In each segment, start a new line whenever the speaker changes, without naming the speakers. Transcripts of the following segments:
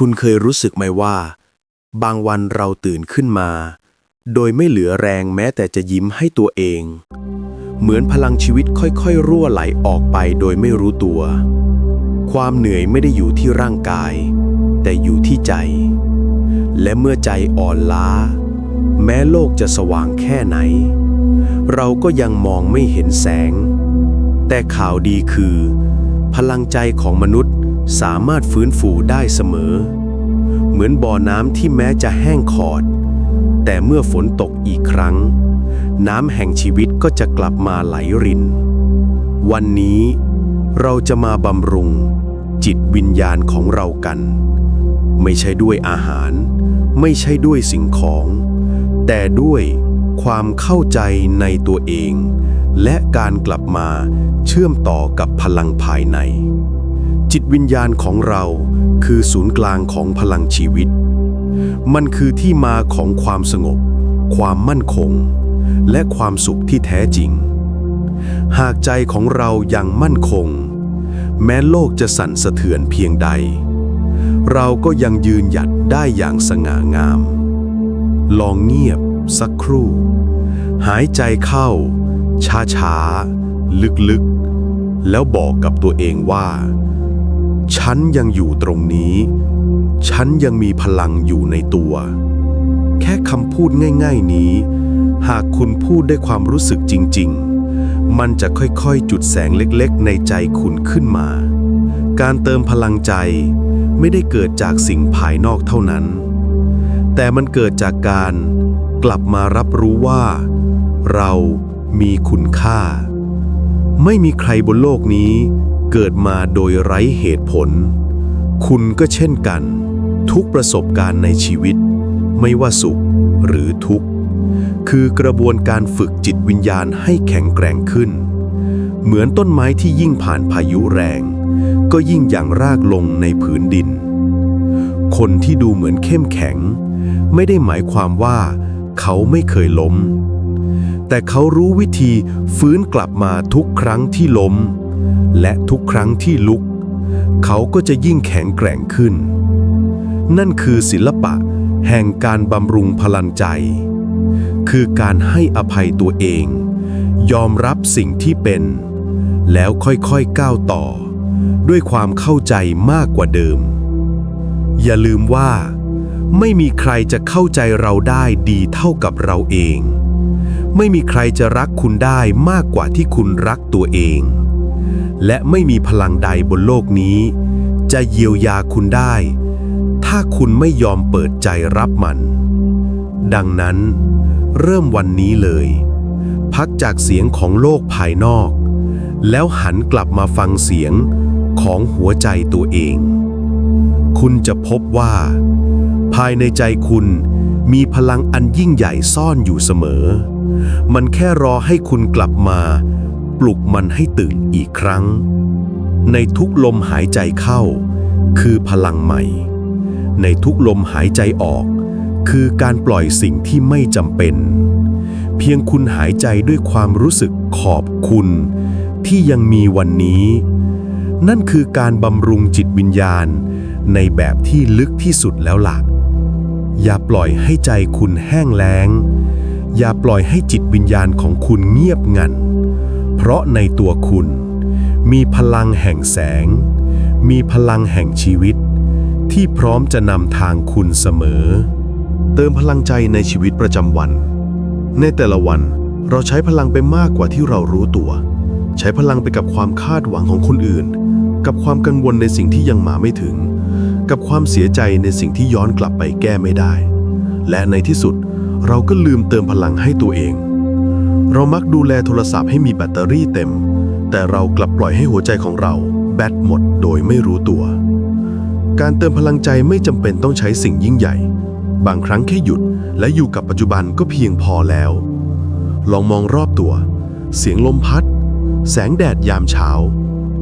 คุณเคยรู้สึกไหมว่า บางวันเราตื่นขึ้นมา โดยไม่เหลือแรงแม้แต่จะยิ้มให้ตัวเอง เหมือนพลังชีวิตค่อยๆ รั่วไหลออกไปโดยไม่รู้ตัว ความเหนื่อยไม่ได้อยู่ที่ร่างกาย แต่อยู่ที่ใจ และเมื่อใจอ่อนล้า แม้โลกจะสว่างแค่ไหน เราก็ยังมองไม่เห็นแสง แต่ข่าวดีคือ พลังใจของมนุษย์ สามารถฟื้นฟูได้เสมอ เหมือนบ่อน้ำที่แม้จะแห้งขอด แต่เมื่อฝนตกอีกครั้ง น้ำแห่งชีวิตก็จะกลับมาไหลริน วันนี้เราจะมาบำรุง จิตวิญญาณของเรากัน ไม่ใช่ด้วยอาหาร ไม่ใช่ด้วยสิ่งของ แต่ด้วยความเข้าใจในตัวเอง และการกลับมาเชื่อมต่อกับพลังภายใน จิตวิญญาณของเราคือศูนย์กลางของพลังชีวิต มันคือที่มาของความสงบ ความมั่นคง และความสุขที่แท้จริง หากใจของเรายังมั่นคง แม้โลกจะสั่นสะเทือนเพียงใด เราก็ยังยืนหยัดได้อย่างสง่างาม ลองเงียบสักครู่ หายใจเข้า ช้าๆ ลึกๆ แล้วบอกกับตัวเองว่า ฉันยังอยู่ตรงนี้ ฉันยังมีพลังอยู่ในตัว แค่คำพูดง่าย ๆนี้ หากคุณพูดด้วยความรู้สึกจริง ๆ มันจะค่อยๆ จุดแสงเล็กๆ ในใจคุณขึ้นมา การเติมพลังใจไม่ได้เกิดจากสิ่งภายนอกเท่านั้น แต่มันเกิดจากการกลับมารับรู้ว่า เรามีคุณค่า ไม่มีใครบนโลกนี้ เกิดมาโดยไร้เหตุผล คุณก็เช่นกัน ทุกประสบการณ์ในชีวิต ไม่ว่าสุขหรือทุกข์ คือกระบวนการฝึกจิตวิญญาณให้แข็งแกร่งขึ้น เหมือนต้นไม้ที่ยิ่งผ่านพายุแรง ก็ยิ่งอย่างรากลงในผืนดิน คนที่ดูเหมือนเข้มแข็ง ไม่ได้หมายความว่า เขาไม่เคยล้ม แต่เขารู้วิธีฟื้นกลับมาทุกครั้งที่ล้ม และทุกครั้งที่ลุก เขาก็จะยิ่งแข็งแกร่งขึ้น นั่นคือศิลปะแห่งการบำรุงพลังใจ คือการให้อภัยตัวเอง ยอมรับสิ่งที่เป็น แล้วค่อยๆก้าวต่อ ด้วยความเข้าใจมากกว่าเดิม อย่าลืมว่า ไม่มีใครจะเข้าใจเราได้ดีเท่ากับเราเอง ไม่มีใครจะรักคุณได้มากกว่าที่คุณรักตัวเอง และไม่มีพลังใดบนโลกนี้ จะเยียวยาคุณได้ ถ้าคุณไม่ยอมเปิดใจรับมัน ดังนั้น เริ่มวันนี้เลย พักจากเสียงของโลกภายนอก แล้วหันกลับมาฟังเสียงของหัวใจตัวเอง คุณจะพบว่า ภายในใจคุณมีพลังอันยิ่งใหญ่ซ่อนอยู่เสมอ มันแค่รอให้คุณกลับมา ปลุกมันให้ตื่นอีกครั้ง ในทุกลมหายใจเข้า คือพลังใหม่ ในทุกลมหายใจออก คือการปล่อยสิ่งที่ไม่จำเป็น เพียงคุณหายใจด้วยความรู้สึกขอบคุณ ที่ยังมีวันนี้ นั่นคือการบำรุงจิตวิญญาณ ในแบบที่ลึกที่สุดแล้วล่ะอย่าปล่อยให้ใจคุณแห้งแล้ง อย่าปล่อยให้จิตวิญญาณของคุณเงียบงัน เพราะในตัวคุณ มีพลังแห่งแสง มีพลังแห่งชีวิต ที่พร้อมจะนำทางคุณเสมอ เติมพลังใจในชีวิตประจำวัน ในแต่ละวันเราใช้พลังไปมากกว่าที่เรารู้ตัว ใช้พลังไปกับความคาดหวังของคนอื่น กับความกังวลในสิ่งที่ยังมาไม่ถึง กับความเสียใจในสิ่งที่ย้อนกลับไปแก้ไม่ได้ และในที่สุดเราก็ลืมเติมพลังให้ตัวเอง เรามักดูแลโทรศัพท์ให้มีแบตเตอรี่เต็ม แต่เรากลับปล่อยให้หัวใจของเรา แบตหมดโดยไม่รู้ตัว การเติมพลังใจไม่จำเป็นต้องใช้สิ่งยิ่งใหญ่ บางครั้งแค่หยุดและอยู่กับปัจจุบันก็เพียงพอแล้ว ลองมองรอบตัว เสียงลมพัด แสงแดดยามเช้า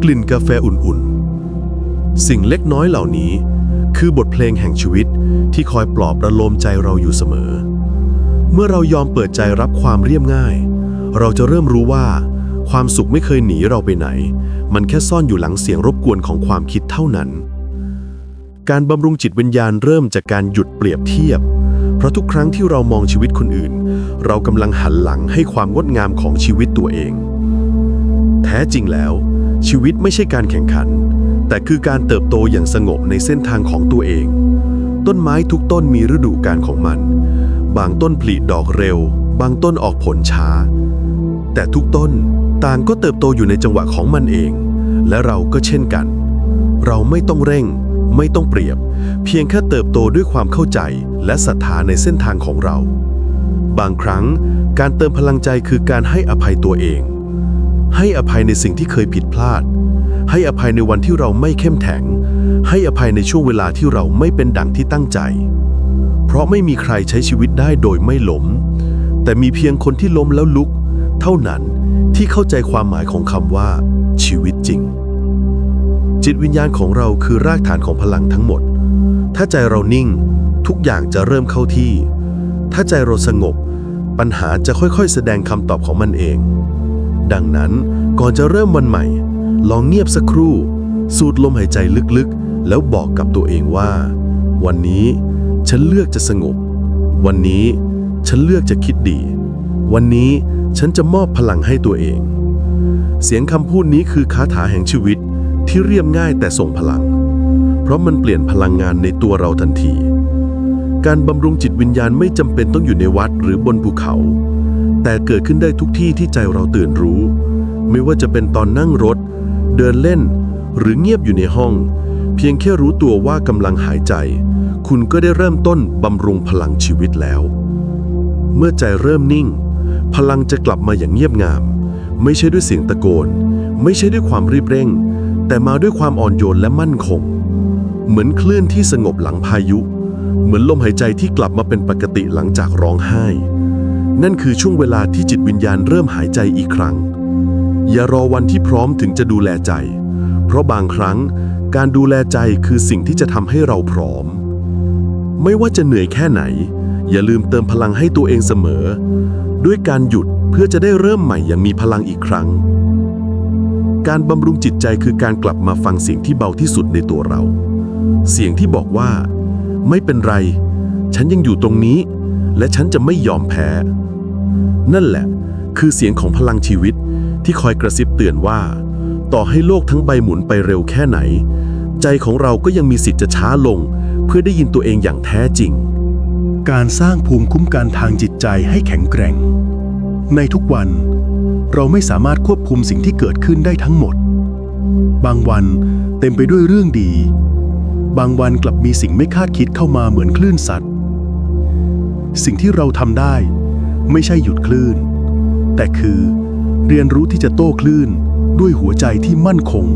กลิ่นกาแฟอุ่นๆ สิ่งเล็กน้อยเหล่านี้ คือบทเพลงแห่งชีวิตที่คอยปลอบประโลมใจเราอยู่เสมอ เมื่อเรายอมเปิดใจรับความเรียบง่าย เราจะเริ่มรู้ว่า ความสุขไม่เคยหนีเราไปไหน มันแค่ซ่อนอยู่หลังเสียงรบกวนของความคิดเท่านั้น การบำรุงจิตวิญญาณเริ่มจากการหยุดเปรียบเทียบ เพราะทุกครั้งที่เรามองชีวิตคนอื่น เรากำลังหันหลังให้ความงดงามของชีวิตตัวเอง แท้จริงแล้ว ชีวิตไม่ใช่การแข่งขัน แต่คือการเติบโตอย่างสงบในเส้นทางของตัวเอง ต้นไม้ทุกต้นมีฤดูกาลของมัน บางต้นผลิดอกเร็ว บางต้นออกผลช้า แต่ทุกต้นต่างก็เติบโตอยู่ในจังหวะของมันเอง และเราก็เช่นกัน เราไม่ต้องเร่ง ไม่ต้องเปรียบ เพียงแค่เติบโตด้วยความเข้าใจและศรัทธาในเส้นทางของเรา บางครั้งการเติมพลังใจคือการให้อภัยตัวเอง ให้อภัยในสิ่งที่เคยผิดพลาด ให้อภัยในวันที่เราไม่เข้มแข็ง ให้อภัยในช่วงเวลาที่เราไม่เป็นดังที่ตั้งใจ เพราะไม่มีใครใช้ชีวิตได้โดยไม่ล้มแต่มีเพียงคนที่ล้มแล้วลุก เท่านั้นที่เข้าใจความหมายของคำว่า ชีวิตจริง จิตวิญญาณของเราคือรากฐานของพลังทั้งหมด ถ้าใจเรานิ่ง ทุกอย่างจะเริ่มเข้าที่ ถ้าใจเราสงบ ปัญหาจะค่อยๆ แสดงคำตอบของมันเอง ดังนั้นก่อนจะเริ่มวันใหม่ ลองเงียบสักครู่ สูดลมหายใจลึกๆ แล้วบอกกับตัวเองว่า วันนี้ฉันเลือกจะสงบ วันนี้ฉันเลือกจะคิดดี วันนี้ ฉันจะมอบพลังให้ตัวเอง เสียงคำพูดนี้คือคาถาแห่งชีวิตที่เรียบง่ายแต่ส่งพลัง เพราะมันเปลี่ยนพลังงานในตัวเราทันที การบำรุงจิตวิญญาณไม่จำเป็นต้องอยู่ในวัดหรือบนภูเขา แต่เกิดขึ้นได้ทุกที่ที่ใจเราตื่นรู้ ไม่ว่าจะเป็นตอนนั่งรถ เดินเล่น หรือเงียบอยู่ในห้อง เพียงแค่รู้ตัวว่ากำลังหายใจ คุณก็ได้เริ่มต้นบำรุงพลังชีวิตแล้ว เมื่อใจเริ่มนิ่ง พลังจะกลับมาอย่างเงียบงาม ไม่ใช่ด้วยเสียงตะโกน ไม่ใช่ด้วยความรีบเร่ง แต่มาด้วยความอ่อนโยนและมั่นคง เหมือนคลื่นที่สงบหลังพายุ เหมือนลมหายใจที่กลับมาเป็นปกติหลังจากร้องไห้ นั่นคือช่วงเวลาที่จิตวิญญาณเริ่มหายใจอีกครั้ง อย่ารอวันที่พร้อมถึงจะดูแลใจ เพราะบางครั้งการดูแลใจคือสิ่งที่จะทำให้เราพร้อม ไม่ว่าจะเหนื่อยแค่ไหน อย่าลืมเติมพลังให้ตัวเองเสมอ ด้วยการหยุดเพื่อจะได้เริ่มใหม่อย่างมีพลังอีกครั้ง การบำรุงจิตใจคือการกลับมาฟังเสียงที่เบาที่สุดในตัวเรา เสียงที่บอกว่า ไม่เป็นไร ฉันยังอยู่ตรงนี้ และฉันจะไม่ยอมแพ้ นั่นแหละ คือเสียงของพลังชีวิตที่คอยกระซิบเตือนว่า ต่อให้โลกทั้งใบหมุนไปเร็วแค่ไหน ใจของเราก็ยังมีสิทธิ์จะช้าลง เพื่อได้ยินตัวเองอย่างแท้จริง
การสร้างภูมิคุ้มกันทางจิตใจให้แข็งแกร่ง ในทุกวัน เราไม่สามารถควบคุมสิ่งที่เกิดขึ้นได้ทั้งหมด บางวันเต็มไปด้วยเรื่องดี บางวันกลับมีสิ่งไม่คาดคิดเข้ามาเหมือนคลื่นสัตว์ สิ่งที่เราทำได้ ไม่ใช่หยุดคลื่น แต่คือ เรียนรู้ที่จะโต้คลื่นด้วยหัวใจที่มั่นคง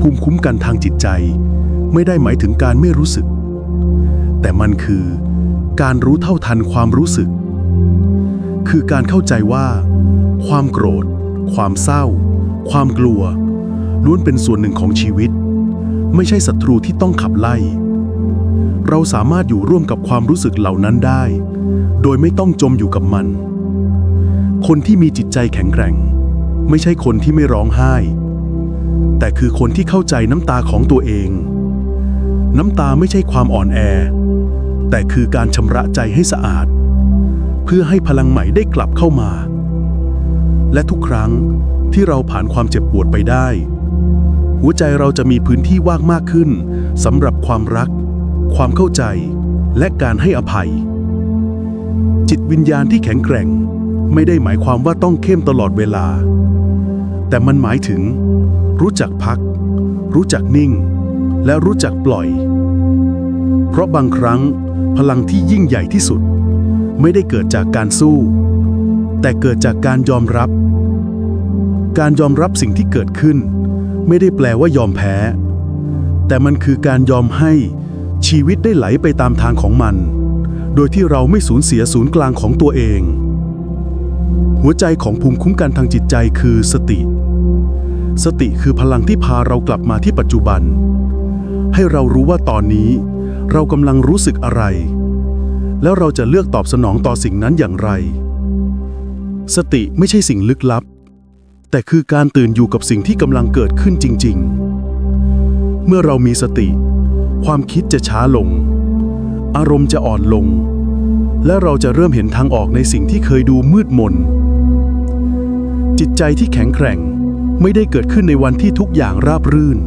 ภูมิคุ้มกันทางจิตใจ ไม่ได้หมายถึงการไม่รู้สึก แต่มันคือ การรู้เท่าทันความรู้สึก คือการเข้าใจว่า ความโกรธ ความเศร้า ความกลัว ล้วนเป็นส่วนหนึ่งของชีวิต ไม่ใช่ศัตรูที่ต้องขับไล่ เราสามารถอยู่ร่วมกับความรู้สึกเหล่านั้นได้ โดยไม่ต้องจมอยู่กับมัน คนที่มีจิตใจแข็งแกร่ง ไม่ใช่คนที่ไม่ร้องไห้ แต่คือคนที่เข้าใจน้ำตาของตัวเองน้ำตาไม่ใช่ความอ่อนแอ แต่คือการชำระใจให้สะอาด เพื่อให้พลังใหม่ได้กลับเข้ามา และทุกครั้งที่เราผ่านความเจ็บปวดไปได้ หัวใจเราจะมีพื้นที่ว่างมากขึ้นสำหรับความรัก ความเข้าใจ และการให้อภัย จิตวิญญาณที่แข็งแกร่ง ไม่ได้หมายความว่าต้องเข้มตลอดเวลา แต่มันหมายถึง รู้จักพัก รู้จักนิ่ง และรู้จักปล่อย เพราะบางครั้งพลังที่ยิ่งใหญ่ที่สุด ไม่ได้เกิดจากการสู้ แต่เกิดจากการยอมรับ การยอมรับสิ่งที่เกิดขึ้น ไม่ได้แปลว่ายอมแพ้ แต่มันคือการยอมให้ชีวิตได้ไหลไปตามทางของมัน โดยที่เราไม่สูญเสียศูนย์กลางของตัวเอง หัวใจของภูมิคุ้มกันทางจิตใจคือสติ สติคือพลังที่พาเรากลับมาที่ปัจจุบัน ให้เรารู้ว่าตอนนี้ เรากำลังรู้สึกอะไร แล้วเราจะเลือกตอบสนองต่อสิ่งนั้นอย่างไร สติไม่ใช่สิ่งลึกลับ แต่คือการตื่นอยู่กับสิ่งที่กำลังเกิดขึ้นจริง ๆ เมื่อเรามีสติ ความคิดจะช้าลง อารมณ์จะอ่อนลง และเราจะเริ่มเห็นทางออกในสิ่งที่เคยดูมืดมน จิตใจที่แข็งแกร่งไม่ได้เกิดขึ้นในวันที่ทุกอย่างราบรื่น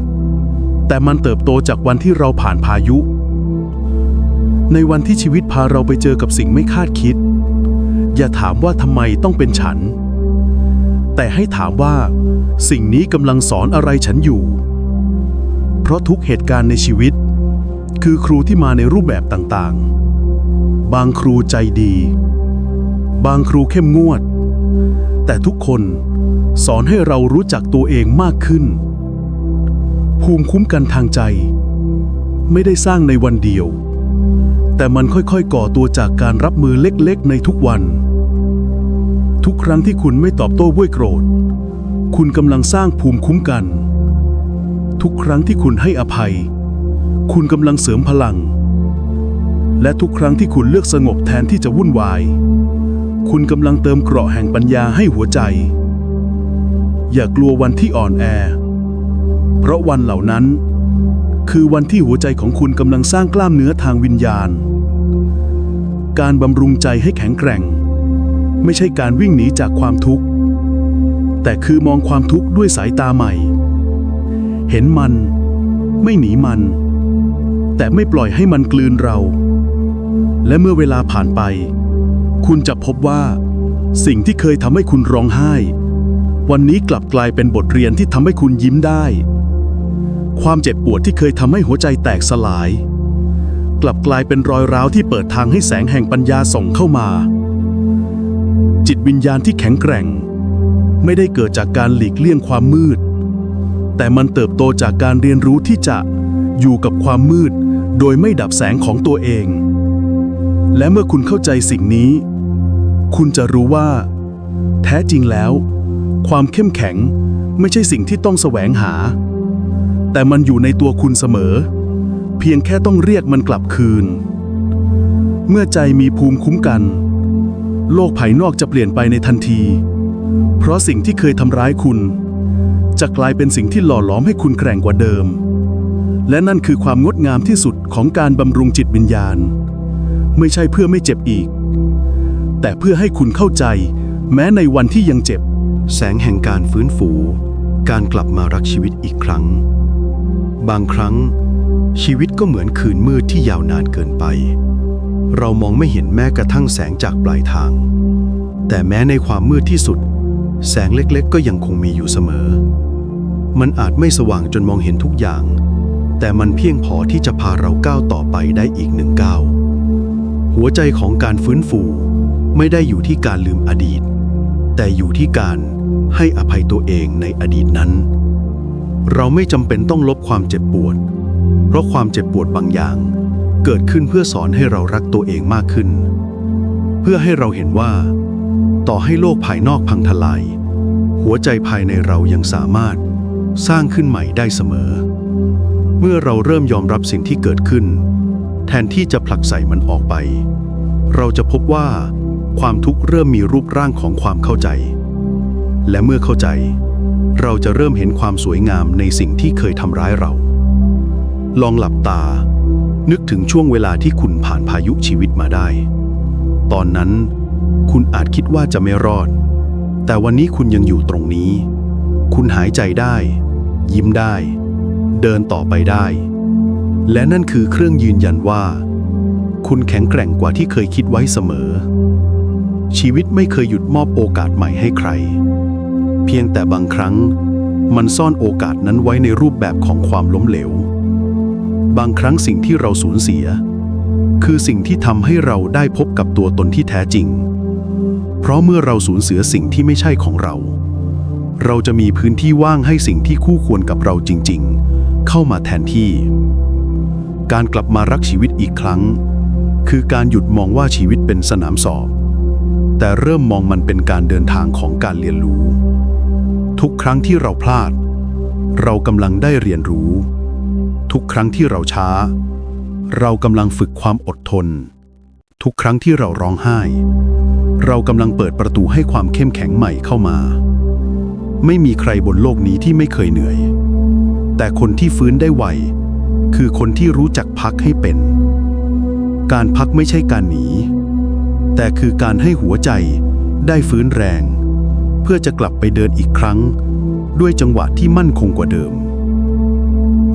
แต่มันเติบโตจากวันที่เราผ่านพายุ ในวันที่ชีวิตพาเราไปเจอกับสิ่งไม่คาดคิด อย่าถามว่าทำไมต้องเป็นฉัน แต่ให้ถามว่า สิ่งนี้กำลังสอนอะไรฉันอยู่ เพราะทุกเหตุการณ์ในชีวิต คือครูที่มาในรูปแบบต่างๆ บางครูใจดี บางครูเข้มงวด แต่ทุกคนสอนให้เรารู้จักตัวเองมากขึ้น ภูมิคุ้มกันทางใจ ไม่ได้สร้างในวันเดียว แต่มันค่อยๆ ก่อตัวจากการรับมือเล็กๆ ในทุกวัน ทุกครั้งที่คุณไม่ตอบโต้ด้วยโกรธ คุณกำลังสร้างภูมิคุ้มกัน ทุกครั้งที่คุณให้อภัย คุณกำลังเสริมพลัง และทุกครั้งที่คุณเลือกสงบแทนที่จะวุ่นวาย คุณกำลังเติมเกราะแห่งปัญญาให้หัวใจ อย่ากลัววันที่อ่อนแอ เพราะวันเหล่านั้นคือวันที่หัวใจของคุณกำลังสร้างกล้ามเนื้อทางวิญญาณ การบำรุงใจให้แข็งแกร่ง ไม่ใช่การวิ่งหนีจากความทุกข์ แต่คือมองความทุกข์ด้วยสายตาใหม่ เห็นมัน ไม่หนีมัน แต่ไม่ปล่อยให้มันกลืนเรา และเมื่อเวลาผ่านไป คุณจะพบว่า สิ่งที่เคยทำให้คุณร้องไห้ วันนี้กลับกลายเป็นบทเรียนที่ทำให้คุณยิ้มได้ ความเจ็บปวดที่เคยทำให้หัวใจแตกสลาย กลับกลายเป็นรอยร้าวที่เปิดทางให้แสงแห่งปัญญาส่องเข้ามา จิตวิญญาณที่แข็งแกร่ง ไม่ได้เกิดจากการหลีกเลี่ยงความมืด แต่มันเติบโตจากการเรียนรู้ที่จะอยู่กับความมืด โดยไม่ดับแสงของตัวเอง และเมื่อคุณเข้าใจสิ่งนี้ คุณจะรู้ว่า แท้จริงแล้ว ความเข้มแข็งไม่ใช่สิ่งที่ต้องแสวงหา แต่มันอยู่ในตัวคุณเสมอ เพียงแค่ต้องเรียกมันกลับคืน เมื่อใจมีภูมิคุ้มกัน โลกภายนอกจะเปลี่ยนไปในทันที เพราะสิ่งที่เคยทำร้ายคุณ จะกลายเป็นสิ่งที่หล่อหลอมให้คุณแกร่งกว่าเดิม และนั่นคือความงดงามที่สุดของการบำรุงจิตวิญญาณ ไม่ใช่เพื่อไม่เจ็บอีก แต่เพื่อให้คุณเข้าใจ แม้ในวันที่ยังเจ็บ
แสงแห่งการฟื้นฟู การกลับมารักชีวิตอีกครั้ง บางครั้ง ชีวิตก็เหมือนคืนมืดที่ยาวนานเกินไป เรามองไม่เห็นแม้กระทั่งแสงจากปลายทาง แต่แม้ในความมืดที่สุด แสงเล็กๆ ก็ยังคงมีอยู่เสมอ มันอาจไม่สว่างจนมองเห็นทุกอย่าง แต่มันเพียงพอที่จะพาเราก้าวต่อไปได้อีกหนึ่งก้าว หัวใจของการฟื้นฟูไม่ได้อยู่ที่การลืมอดีต แต่อยู่ที่การให้อภัยตัวเองในอดีตนั้น เราไม่จำเป็นต้องลบความเจ็บปวด เพราะความเจ็บปวดบางอย่าง เกิดขึ้นเพื่อสอนให้เรารักตัวเองมากขึ้น เพื่อให้เราเห็นว่า ต่อให้โลกภายนอกพังทลาย หัวใจภายในเรายังสามารถสร้างขึ้นใหม่ได้เสมอ เมื่อเราเริ่มยอมรับสิ่งที่เกิดขึ้น แทนที่จะผลักใส่มันออกไป เราจะพบว่า ความทุกข์เริ่มมีรูปร่างของความเข้าใจ และเมื่อเข้าใจ เราจะเริ่มเห็นความสวยงามในสิ่งที่เคยทำร้ายเรา ลองหลับตา นึกถึงช่วงเวลาที่คุณผ่านพายุชีวิตมาได้ ตอนนั้น คุณอาจคิดว่าจะไม่รอด แต่วันนี้คุณยังอยู่ตรงนี้ คุณหายใจได้ ยิ้มได้ เดินต่อไปได้ และนั่นคือเครื่องยืนยันว่า คุณแข็งแกร่งกว่าที่เคยคิดไว้เสมอ ชีวิตไม่เคยหยุดมอบโอกาสใหม่ให้ใคร เพียงแต่บางครั้งมันซ่อนโอกาสนั้นไว้ในรูปแบบของความล้มเหลว บางครั้งสิ่งที่เราสูญเสีย คือสิ่งที่ทำให้เราได้พบกับตัวตนที่แท้จริง เพราะเมื่อเราสูญเสียสิ่งที่ไม่ใช่ของเรา เราจะมีพื้นที่ว่างให้สิ่งที่คู่ควรกับเราจริง ๆ เข้ามาแทนที่ การกลับมารักชีวิตอีกครั้ง คือการหยุดมองว่าชีวิตเป็นสนามสอบ แต่เริ่มมองมันเป็นการเดินทางของการเรียนรู้ ทุกครั้งที่เราพลาด เรากำลังได้เรียนรู้ ทุกครั้งที่เราช้า เรากำลังฝึกความอดทน ทุกครั้งที่เราร้องไห้ เรากำลังเปิดประตูให้ความเข้มแข็งใหม่เข้ามา ไม่มีใครบนโลกนี้ที่ไม่เคยเหนื่อย แต่คนที่ฟื้นได้ไว
คือคนที่รู้จักพักให้เป็น การพักไม่ใช่การหนี แต่คือการให้หัวใจได้ฟื้นแรง เพื่อจะกลับไปเดินอีกครั้ง ด้วยจังหวะที่มั่นคงกว่าเดิม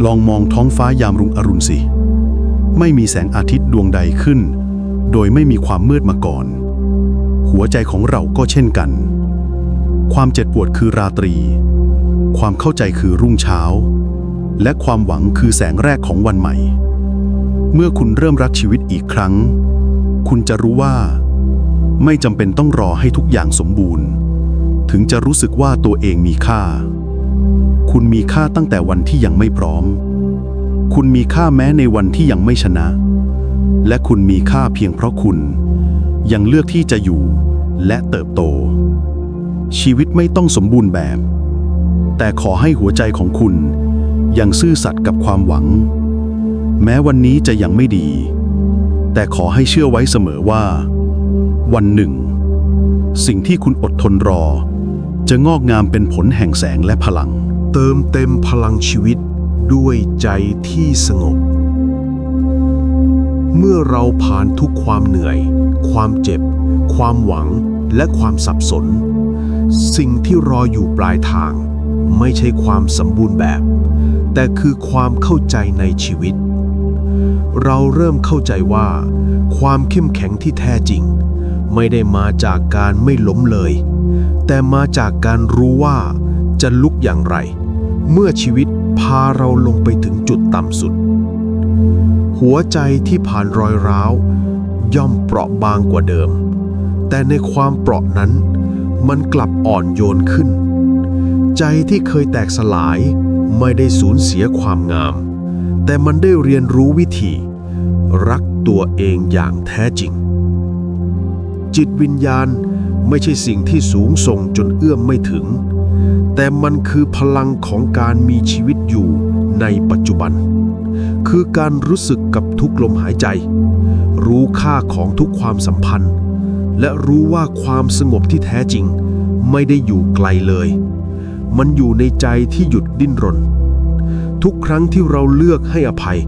ลองมองท้องฟ้ายามรุ่งอรุณสิ ไม่มีแสงอาทิตย์ดวงใดขึ้น โดยไม่มีความมืดมาก่อน หัวใจของเราก็เช่นกัน ความเจ็บปวดคือราตรี ความเข้าใจคือรุ่งเช้า และความหวังคือแสงแรกของวันใหม่ เมื่อคุณเริ่มรักชีวิตอีกครั้ง คุณจะรู้ว่า ไม่จำเป็นต้องรอให้ทุกอย่างสมบูรณ์ ถึงจะรู้สึกว่าตัวเองมีค่า คุณมีค่าตั้งแต่วันที่ยังไม่พร้อม คุณมีค่าแม้ในวันที่ยังไม่ชนะ และคุณมีค่าเพียงเพราะคุณ ยังเลือกที่จะอยู่และเติบโต ชีวิตไม่ต้องสมบูรณ์แบบ แต่ขอให้หัวใจของคุณ ยังซื่อสัตย์กับความหวัง แม้วันนี้จะยังไม่ดี แต่ขอให้เชื่อไว้เสมอว่า วันหนึ่ง สิ่งที่คุณอดทนรอจะงอกงามเป็นผลแห่งแสงและพลัง
เติมเต็มพลังชีวิตด้วยใจที่สงบ เมื่อเราผ่านทุกความเหนื่อย ความเจ็บ ความหวังและความสับสน สิ่งที่รออยู่ปลายทาง ไม่ใช่ความสมบูรณ์แบบ แต่คือความเข้าใจในชีวิต เราเริ่มเข้าใจว่า ความเข้มแข็งที่แท้จริง ไม่ได้มาจากการไม่ล้มเลย แต่มาจากการรู้ว่า จะลุกอย่างไร เมื่อชีวิตพาเราลงไปถึงจุดต่ำสุด หัวใจที่ผ่านรอยร้าว ย่อมเปราะบางกว่าเดิม แต่ในความเปราะนั้น มันกลับอ่อนโยนขึ้น ใจที่เคยแตกสลายไม่ได้สูญเสียความงาม แต่มันได้เรียนรู้วิธี รักตัวเองอย่างแท้จริง จิตวิญญาณไม่ใช่สิ่งที่สูงส่งจนเอื้อมไม่ถึง แต่มันคือพลังของการมีชีวิตอยู่ในปัจจุบัน คือการรู้สึกกับทุกลมหายใจ รู้ค่าของทุกความสัมพันธ์ และรู้ว่าความสงบที่แท้จริง ไม่ได้อยู่ไกลเลย มันอยู่ในใจที่หยุดดิ้นรน ทุกครั้งที่เราเลือกให้อภัย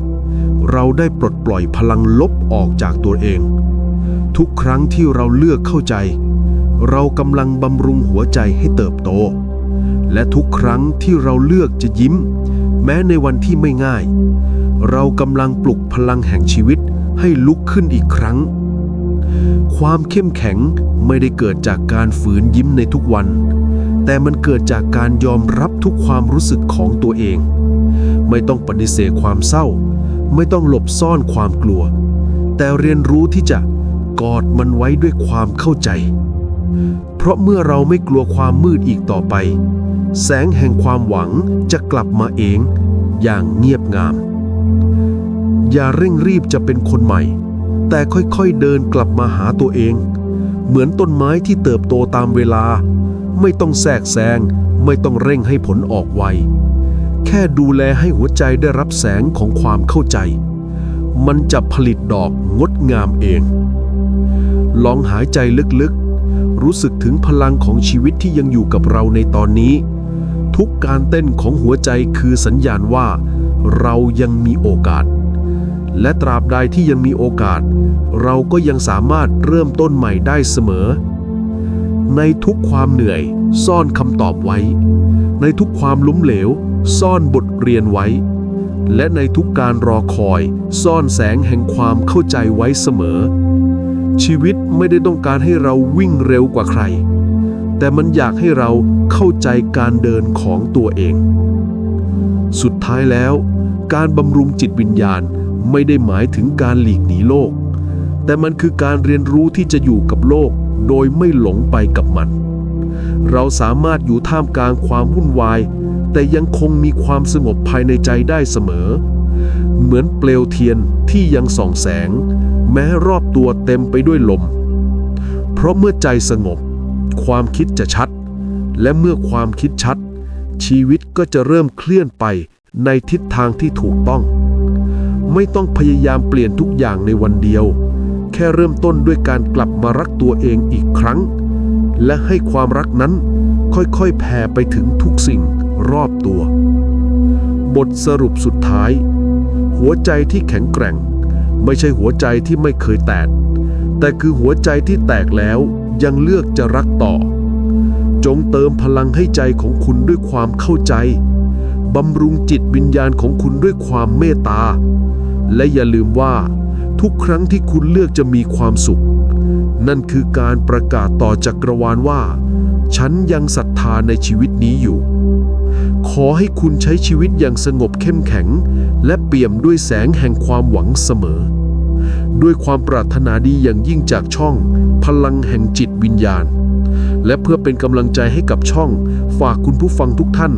เราได้ปลดปล่อยพลังลบออกจากตัวเอง ทุกครั้งที่เราเลือกเข้าใจ เรากำลังบำรุงหัวใจให้เติบโต และทุกครั้งที่เราเลือกจะยิ้ม แม้ในวันที่ไม่ง่าย เรากำลังปลุกพลังแห่งชีวิตให้ลุกขึ้นอีกครั้ง ความเข้มแข็งไม่ได้เกิดจากการฝืนยิ้มในทุกวัน แต่มันเกิดจากการยอมรับทุกความรู้สึกของตัวเอง ไม่ต้องปฏิเสธความเศร้า ไม่ต้องหลบซ่อนความกลัว แต่เรียนรู้ที่จะกอดมันไว้ด้วยความเข้าใจ เพราะเมื่อเราไม่กลัวความมืดอีกต่อไป แสงแห่งความหวังจะกลับมาเอง อย่างเงียบงาม อย่าเร่งรีบจะเป็นคนใหม่ แต่ค่อยๆเดินกลับมาหาตัวเอง เหมือนต้นไม้ที่เติบโตตามเวลา ไม่ต้องแทรกแซงไม่ต้องเร่งให้ผลออกไว แค่ดูแลให้หัวใจได้รับแสงของความเข้าใจ มันจะผลิตดอกงดงามเอง ลองหายใจลึกๆ รู้สึกถึงพลังของชีวิตที่ยังอยู่กับเราในตอนนี้ ทุกการเต้นของหัวใจคือสัญญาณว่า เรายังมีโอกาส และตราบใดที่ยังมีโอกาส เราก็ยังสามารถเริ่มต้นใหม่ได้เสมอ ในทุกความเหนื่อย ซ่อนคำตอบไว้ ในทุกความล้มเหลว ซ่อนบทเรียนไว้ และในทุกการรอคอย ซ่อนแสงแห่งความเข้าใจไว้เสมอ ชีวิตไม่ได้ต้องการให้เราวิ่งเร็วกว่าใคร แต่มันอยากให้เราเข้าใจการเดินของตัวเอง สุดท้ายแล้ว การบำรุงจิตวิญญาณไม่ได้หมายถึงการหลีกหนีโลก แต่มันคือการเรียนรู้ที่จะอยู่กับโลก โดยไม่หลงไปกับมัน เราสามารถอยู่ท่ามกลางความวุ่นวาย แต่ยังคงมีความสงบภายในใจได้เสมอ เหมือนเปลวเทียนที่ยังส่องแสง แม้รอบตัวเต็มไปด้วยลม เพราะเมื่อใจสงบ ความคิดจะชัด และเมื่อความคิดชัด ชีวิตก็จะเริ่มเคลื่อนไปในทิศทางที่ถูกต้อง ไม่ต้องพยายามเปลี่ยนทุกอย่างในวันเดียว แค่เริ่มต้นด้วยการกลับมารักตัวเองอีกครั้ง และให้ความรักนั้นค่อยๆแผ่ไปถึงทุกสิ่งรอบตัว บทสรุปสุดท้าย หั
วใจที่แข็งแกร่ง ไม่ใช่หัวใจที่ไม่เคยแตก แต่คือหัวใจที่แตกแล้ว ยังเลือกจะรักต่อ จงเติมพลังให้ใจของคุณด้วยความเข้าใจ บำรุงจิตวิญญาณของคุณด้วยความเมตตา และอย่าลืมว่า ทุกครั้งที่คุณเลือกจะมีความสุข นั่นคือการประกาศต่อจักรวาลว่า ฉันยังศรัทธาในชีวิตนี้อยู่ ขอให้คุณใช้ชีวิตอย่างสงบเข้มแข็ง และเปี่ยมด้วยแสงแห่งความหวังเสมอ ด้วยความปรารถนาดีอย่างยิ่งจากช่อง พลังแห่งจิตวิญญาณ และเพื่อเป็นกำลังใจให้กับช่อง ฝากคุณผู้ฟังทุกท่าน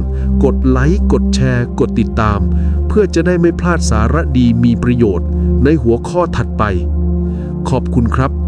กดไลค์ กดแชร์ กดติดตาม เพื่อจะได้ไม่พลาดสาระดีมีประโยชน์ ในหัวข้อถัดไป ขอบคุณครับ